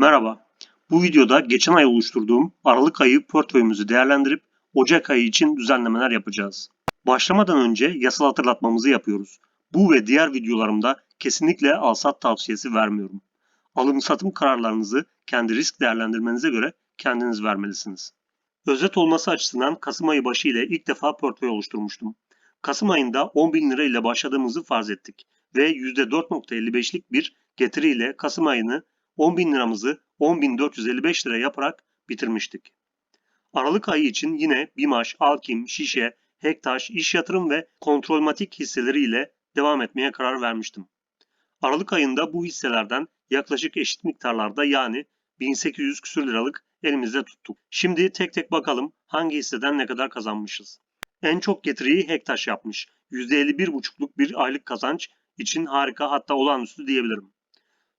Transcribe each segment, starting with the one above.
Merhaba. Bu videoda geçen ay oluşturduğum Aralık ayı portföyümüzü değerlendirip Ocak ayı için düzenlemeler yapacağız. Başlamadan önce yasal hatırlatmamızı yapıyoruz. Bu ve diğer videolarımda kesinlikle alsat tavsiyesi vermiyorum. Alım satım kararlarınızı kendi risk değerlendirmenize göre kendiniz vermelisiniz. Özet olması açısından Kasım ayı başı ile ilk defa portföy oluşturmuştum. Kasım ayında 10 bin lira ile başladığımızı farz ettik ve %4.55'lik bir getiriyle Kasım ayını 10 bin liramızı 10.455 lira yaparak bitirmiştik. Aralık ayı için yine BİMAŞ, Alkim, Şişe, Hektaş, İş Yatırım ve Kontrolmatik hisseleri ile devam etmeye karar vermiştim. Aralık ayında bu hisselerden yaklaşık eşit miktarlarda yani 1800 küsür liralık elimizde tuttuk. Şimdi tek tek bakalım hangi hisseden ne kadar kazanmışız. En çok getiriyi Hektaş yapmış. %51,5'luk bir aylık kazanç için harika hatta olağanüstü diyebilirim.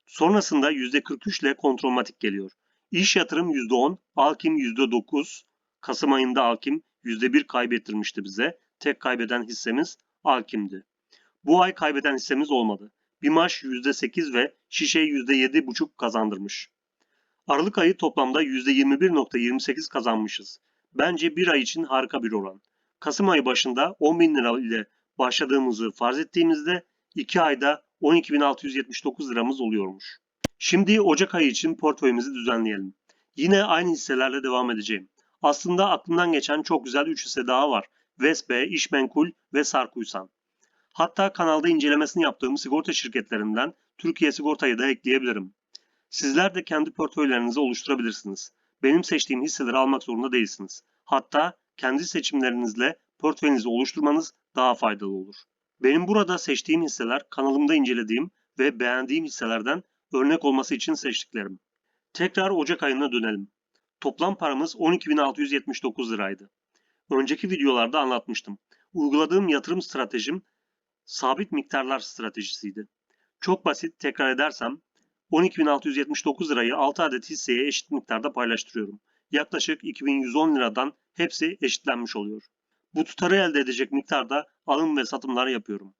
Sonrasında %43 ile kontrolmatik geliyor. İş yatırım %10, Alkim %9, Kasım ayında Alkim %1 kaybettirmişti bize. Tek kaybeden hissemiz Alkim'di. Bu ay kaybeden hissemiz olmadı. Bimaş %8 ve Şişe %7,5 kazandırmış. Aralık ayı toplamda %21.28 kazanmışız. Bence bir ay için harika bir oran. Kasım ayı başında 10 bin lira ile başladığımızı farz ettiğimizde 2 ayda 12.679 liramız oluyormuş. Şimdi Ocak ayı için portföyümüzü düzenleyelim. Yine aynı hisselerle devam edeceğim. Aslında aklımdan geçen çok güzel 3 hisse daha var. Vespe, İşmenkul ve Sarkuysan. Hatta kanalda incelemesini yaptığım sigorta şirketlerinden Türkiye Sigorta'yı da ekleyebilirim. Sizler de kendi portföylerinizi oluşturabilirsiniz. Benim seçtiğim hisseleri almak zorunda değilsiniz. Hatta kendi seçimlerinizle portföyünüzü oluşturmanız daha faydalı olur. Benim burada seçtiğim hisseler kanalımda incelediğim ve beğendiğim hisselerden örnek olması için seçtiklerim. Tekrar Ocak ayına dönelim. Toplam paramız 12.679 liraydı. Önceki videolarda anlatmıştım. Uyguladığım yatırım stratejim sabit miktarlar stratejisiydi. Çok basit tekrar edersem 12.679 lirayı 6 adet hisseye eşit miktarda paylaştırıyorum. Yaklaşık 2110 liradan hepsi eşitlenmiş oluyor. Bu tutarı elde edecek miktarda alım ve satımlar yapıyorum.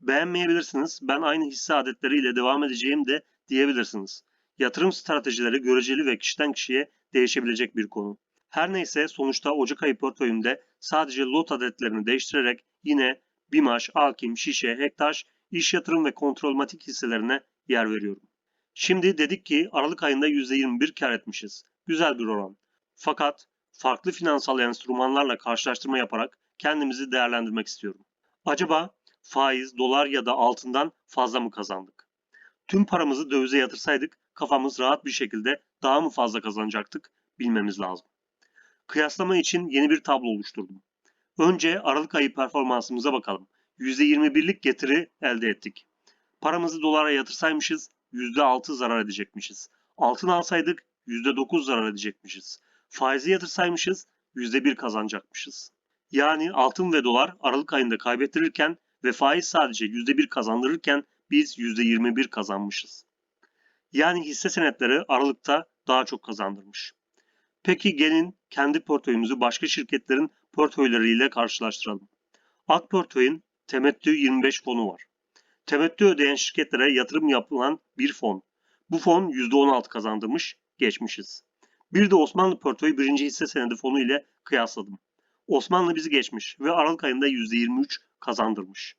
Beğenmeyebilirsiniz. Ben aynı hisse adetleriyle devam edeceğim de diyebilirsiniz. Yatırım stratejileri göreceli ve kişiden kişiye değişebilecek bir konu. Her neyse sonuçta Ocak ayı portföyümde sadece lot adetlerini değiştirerek yine BİMAŞ, Alkim, Şişe, Hektaş, İş Yatırım ve Kontrolmatik hisselerine yer veriyorum. Şimdi dedik ki Aralık ayında %21 kar etmişiz. Güzel bir oran. Fakat farklı finansal enstrümanlarla karşılaştırma yaparak kendimizi değerlendirmek istiyorum. Acaba faiz, dolar ya da altından fazla mı kazandık? Tüm paramızı dövize yatırsaydık kafamız rahat bir şekilde daha mı fazla kazanacaktık bilmemiz lazım. Kıyaslama için yeni bir tablo oluşturdum. Önce Aralık ayı performansımıza bakalım. %21'lik getiri elde ettik. Paramızı dolara yatırsaymışız %6 zarar edecekmişiz. Altın alsaydık %9 zarar edecekmişiz. Faizi yatırsaymışız %1 kazanacakmışız. Yani altın ve dolar Aralık ayında kaybettirirken ve faiz sadece %1 kazandırırken biz %21 kazanmışız. Yani hisse senetleri Aralık'ta daha çok kazandırmış. Peki gelin kendi portföyümüzü başka şirketlerin portföyleriyle karşılaştıralım. Ak portföyün temettü 25 fonu var. Temettü ödeyen şirketlere yatırım yapılan bir fon. Bu fon %16 kazandırmış, geçmişiz. Bir de Osmanlı portföyü birinci hisse senedi fonu ile kıyasladım. Osmanlı bizi geçmiş ve Aralık ayında %23 kazandırmış.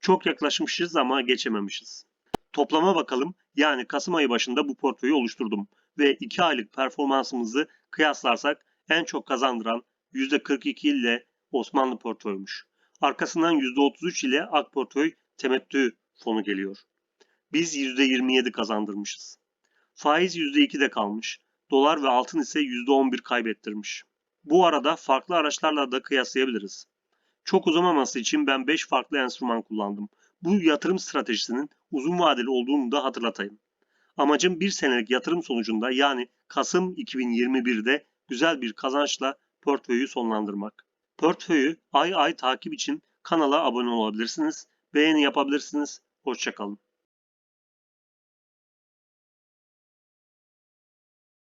Çok yaklaşmışız ama geçememişiz. Toplama bakalım. Yani Kasım ayı başında bu portföyü oluşturdum ve 2 aylık performansımızı kıyaslarsak en çok kazandıran %42 ile Osmanlı portföymüş. Arkasından %33 ile Ak portföy temettü fonu geliyor. Biz %27 kazandırmışız. Faiz %2'de kalmış. Dolar ve altın ise %11 kaybettirmiş. Bu arada farklı araçlarla da kıyaslayabiliriz. Çok uzamaması için ben 5 farklı enstrüman kullandım. Bu yatırım stratejisinin uzun vadeli olduğunu da hatırlatayım. Amacım bir senelik yatırım sonucunda yani Kasım 2021'de güzel bir kazançla portföyü sonlandırmak. Portföyü ay ay takip için kanala abone olabilirsiniz, beğeni yapabilirsiniz. Hoşçakalın.